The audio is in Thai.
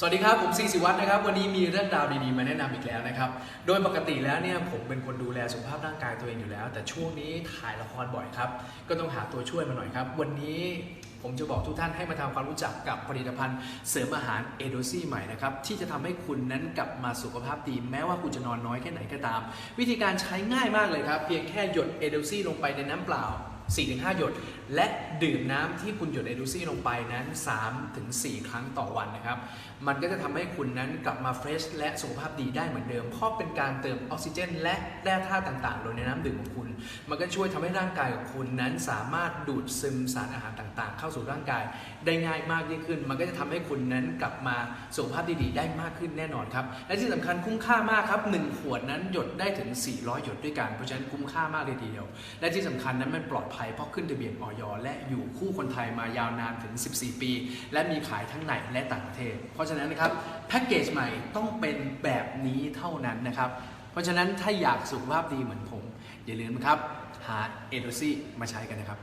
สวัสดีครับ ผมซีสิวัฒน์นะครับ วันนี้มีเรื่องราวดีๆ มาแนะนำอีกแล้วนะครับ โดยปกติแล้วเนี่ยผมเป็นคนดูแลสุขภาพร่างกายตัวเองอยู่แล้ว แต่ช่วงนี้ถ่ายละครบ่อยครับ ก็ต้องหาตัวช่วยมาหน่อยครับ วันนี้ผมจะบอกทุกท่านให้มาทำความรู้จักกับผลิตภัณฑ์เสริมอาหารเอโดซี่ใหม่นะครับ ที่จะทำให้คุณนั้นกลับมาสุขภาพดี แม้ว่าคุณจะนอนน้อยแค่ไหนก็ตาม วิธีการใช้ง่ายมากเลยครับ เพียงแค่หยดเอโดซี่ลงไปในน้ำเปล่า 4-5 หยด และดื่มน้ำที่คุณหยดเอดูซี่ลงไปนั้น 3-4 ครั้งต่อวันนะครับ มันก็จะทำให้คุณนั้นกลับมาเฟรชและสุขภาพดีได้เหมือนเดิม เพราะเป็นการเติมออกซิเจน และแร่ธาตุต่างๆ ลงในน้ำดื่มของคุณ มันก็ช่วยทำให้ร่างกายของคุณนั้นสามารถดูดซึมสารอาหารต่างๆ เข้าสู่ร่างกายได้ง่ายมากยิ่งขึ้น มันก็จะทำให้คุณนั้นกลับมาสุขภาพดีๆ ได้มากขึ้นแน่นอนครับ และที่สำคัญคุ้มค่ามากครับ1ขวดนั้นหยดได้ถึง 400 หยดด้วยกัน เพราะฉะนั้นคุ้มค่ามากเลยทีเดียว และที่สำคัญนั้นมันปลอดภัยเพราะขึ้นทะเบียนออยและอยู่คู่คนไทยมายาวนานถึง 14 ปี และมีขายทั้งในและต่างประเทศ เพราะฉะนั้นนะครับแพ็กเกจใหม่ต้องเป็นแบบนี้เท่านั้นนะครับ เพราะฉะนั้นถ้าอยากสุขภาพดีเหมือนผม อย่าลืมนะครับหาเอโดซี่มาใช้กันนะครับ